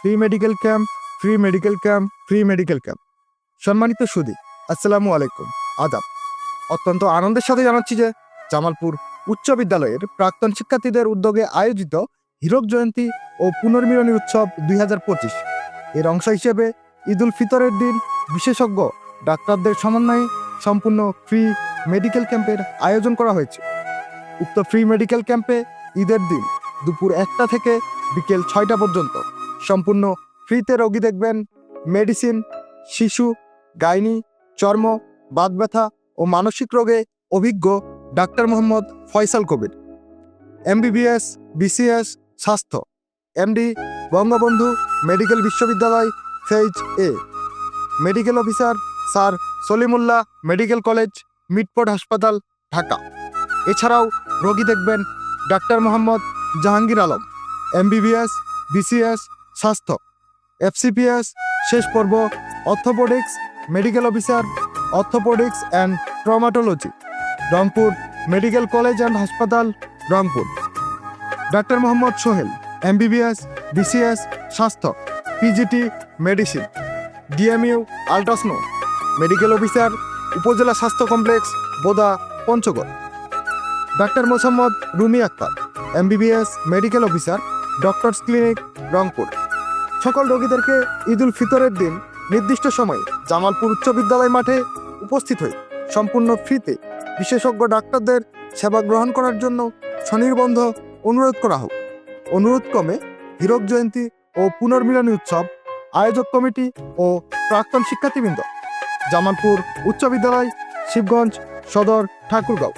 Free medical camp free medical camp free medical camp সম্মানিত সুদী, আসসালামু আলাইকুম। আদাব। অত্যন্ত আনন্দের সাথে জানাচ্ছি যে জামালপুর উচ্চ বিদ্যালয়ের প্রাক্তন শিক্ষার্থীদের উদ্যোগে আয়োজিত হীরক জয়ন্তী ও পুনর্মিলনী উৎসব দুই হাজার পঁচিশ। এর অংশ হিসেবে ঈদ উল ফিতরের দিন বিশেষজ্ঞ ডাক্তারদের সমন্বয়ে সম্পূর্ণ ফ্রি মেডিকেল ক্যাম্পের আয়োজন করা হয়েছে। উক্ত ফ্রি মেডিকেল ক্যাম্পে ঈদের দিন দুপুর একটা থেকে বিকেল ছয়টা পর্যন্ত সম্পূর্ণ ফ্রিতে রোগী দেখবেন। মেডিসিন, শিশু, গাইনি, চর্ম, বাত ব্যথা ও মানসিক রোগে অভিজ্ঞ doctor Mohammad Faisal Kabir. MBBS, BCS, স্বাস্থ্য। এমডি, বঙ্গবন্ধু মেডিকেল বিশ্ববিদ্যালয়, phase A. Medical officer, sir Salimullah medical college Mitford হাসপাতাল, ঢাকা। এছাড়াও রোগী দেখবেন doctor Mohammad Jahangir Alam. MBBS, BCS স্বাস্থ্য। এফসিপিএস শেষ পর্ব orthopaedics medical officer orthopaedics and traumatology Rangpur medical college and হাসপাতাল Rangpur. Doctor Mohammad Sohel MBBS BCS স্বাস্থ্য PGT medicine DMU ultrasono medical officer upazila স্বাস্থ্য complex Boda, Panchagarh. Doctor Mosammat Rumi Akhtar MBBS medical officer doctors clinic Rangpur. সকল রোগীদেরকে ঈদ উল ফিতরের দিন নির্দিষ্ট সময়ে জামালপুর উচ্চ বিদ্যালয় মাঠে উপস্থিত হয়ে সম্পূর্ণ ফ্রিতে বিশেষজ্ঞ ডাক্তারদের সেবা গ্রহণ করার জন্য স্বনির্বন্ধ অনুরোধ করা হোক। অনুরোধ ক্রমে হীরক জয়ন্তী ও পুনর্মিলনী উৎসব, আয়োজক কমিটি ও প্রাক্তন শিক্ষার্থীবৃন্দ। জামালপুর উচ্চ বিদ্যালয়, শিবগঞ্জ সদর, ঠাকুরগাঁও।